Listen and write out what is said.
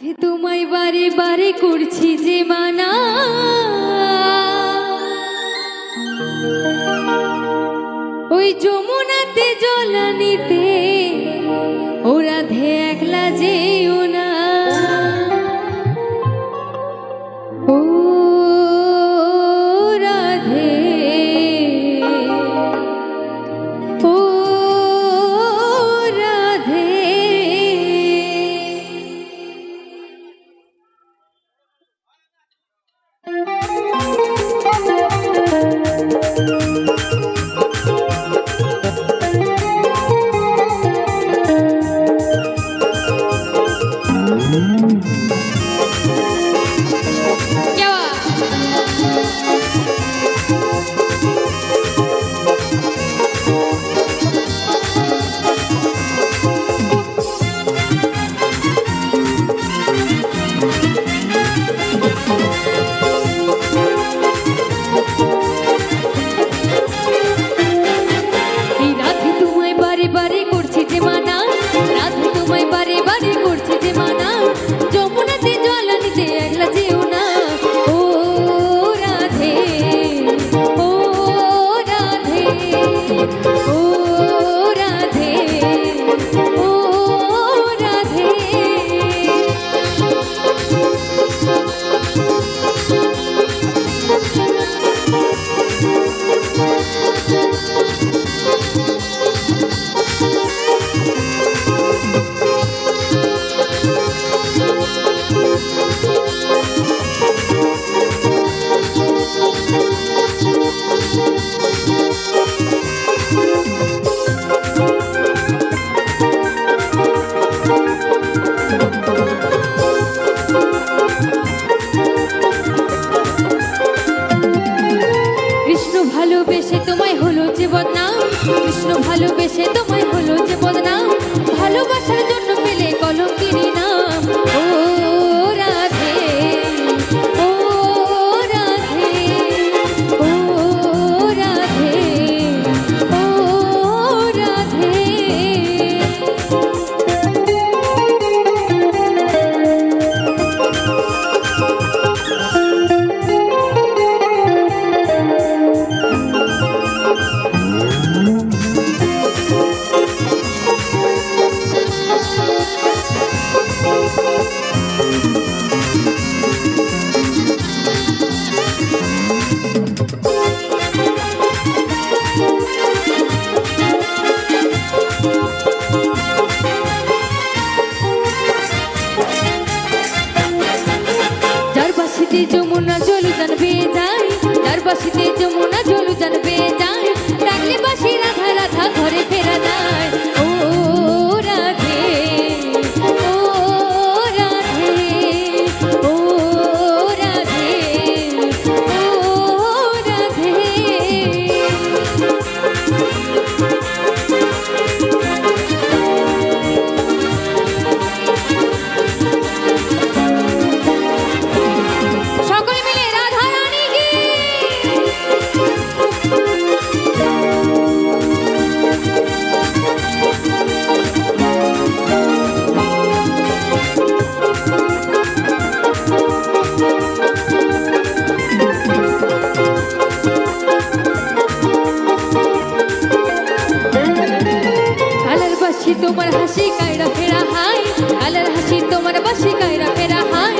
তোমায় বারে বারে করছি যে মানা। ওই যমুনাতে জলানিতে 세주 যমুনা জল জানবে যাই যার বাসিতে যমুনা জল জানবে যাই হাসি তোমার হাসি কায়রা ফেরা হাই। আলার হাসি তোমার বাসি কায়রা ফেরা হাই।